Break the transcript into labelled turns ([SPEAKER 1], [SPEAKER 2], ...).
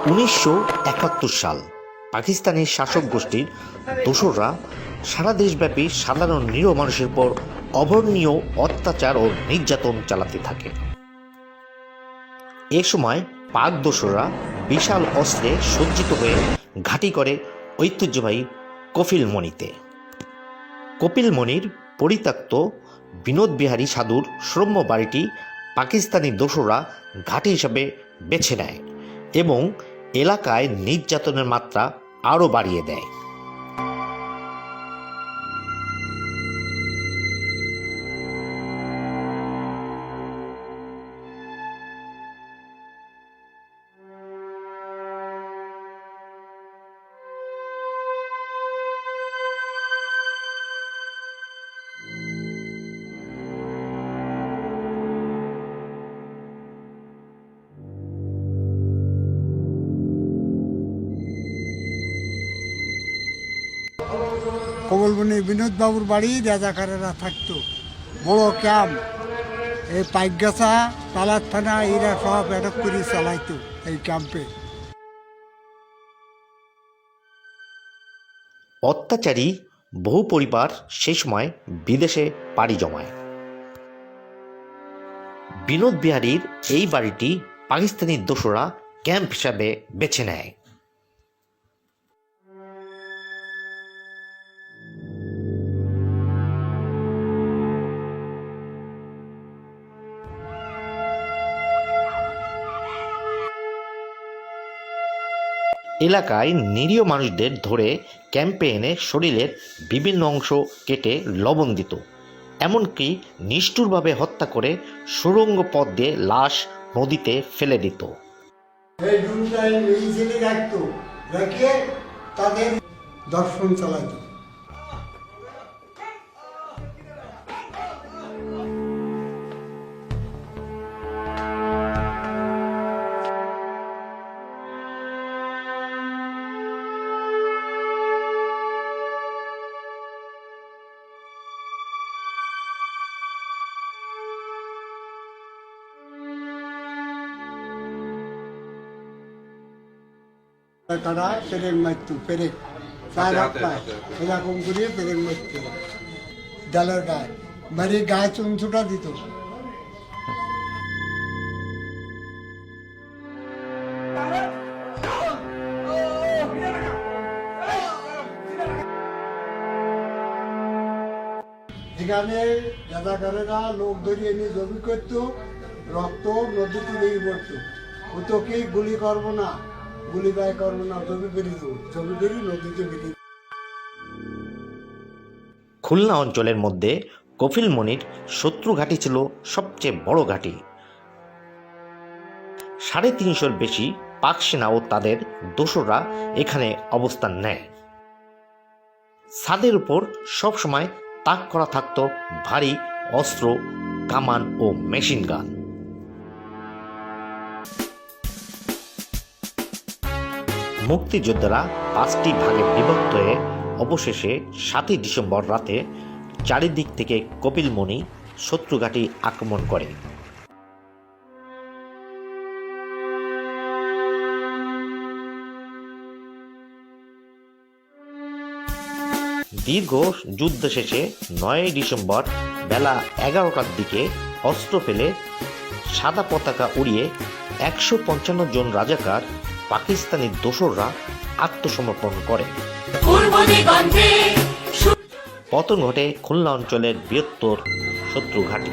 [SPEAKER 1] উনিশশো একাত্তর সাল পাকিস্তানের শাসক গোষ্ঠীর দোসররা সারা দেশব্যাপী সাধারণ নিরীহ মানুষের পর অবর্ণীয় অত্যাচার ও নির্যাতন চালাতে থাকে। এ সময় পাক দোসররা বিশাল অস্ত্রে সজ্জিত হয়ে ঘাঁটি করে ঐতিহ্যবাহী কফিলমণিতে কপিলমণির পরিত্যক্ত বিনোদ বিহারী সাধুর শ্রম্য বাড়িটি পাকিস্তানি দোসররা ঘাঁটি হিসাবে বেছে নেয় এবং এলাকায় নির্যাতনের মাত্রা আরও বাড়িয়ে দেয়।
[SPEAKER 2] কমলবনি বিনোদ বাবুর বাড়ি রাজাকারেরা থাকতো। বড় ক্যাম্প। এই পাইকগাছা, তালাত থানা, এরা সব অ্যাটাক করে চালাইতো এই ক্যাম্পে।
[SPEAKER 1] অত্যাচারী বহু পরিবার সে সময় বিদেশে পাড়ি জমায়। বিনোদ বিহারীর এই বাড়িটি পাকিস্তানি দোসরা ক্যাম্প হিসাবে বেছে নেয়। এলাকায় নিরীহ মানুষদের ধরে ক্যাম্পে এনে শরীরের বিভিন্ন অংশ কেটে লবণ দিত। এমনকি নিষ্ঠুরভাবে হত্যা করে সুরঙ্গ পথ দিয়ে লাশ নদীতে ফেলে দিত।
[SPEAKER 2] তাদের দর্শন চালাইতো তারা পেরেক মারতো পেরেক। চার হাত পায় এরকম করে পেরেক মারতো। ডালের গায়ে। মারি গায়ে চুনছুটা দিত। এখানে রাজাকারেরা লোক ধরিয়ে নিয়ে জমি করতো রক্ত নদীতে বেরিয়ে পড়তো। ও তোকে গুলি করব না? গুলি বাই করব না, জমি বেরিয়ে দেবো। জমি বেরিয়ে নদীতে বেরিয়ে
[SPEAKER 1] খুলনা অঞ্চলের মধ্যে কফিলমণির শত্রু ঘাঁটি ছিল সবচেয়ে বড় ঘাঁটি। সাড়ে তিনশোর বেশি পাক সেনা ও তাদের দোসররা এখানে অবস্থান নেয়। ছাদের উপর সবসময় তাক করা থাকত ভারী, অস্ত্র, কামান ও মেশিন গান। মুক্তিযোদ্ধারা পাঁচটি ভাগে বিভক্ত হয়ে অবশেষে সাতই ডিসেম্বর রাতে চারিদিক থেকে কপিলমণি শত্রুঘাটি আক্রমণ করে। দীর্ঘ যুদ্ধ শেষে নয়ই ডিসেম্বর বেলা এগারোটার দিকে অস্ত্র ফেলে সাদা পতাকা উড়িয়ে একশো পঞ্চান্ন জন রাজাকার পাকিস্তানি দোসররা আত্মসমর্পণ করে। পতন ঘটে খুলনা অঞ্চলের বৃহত্তর শত্রু ঘাঁটি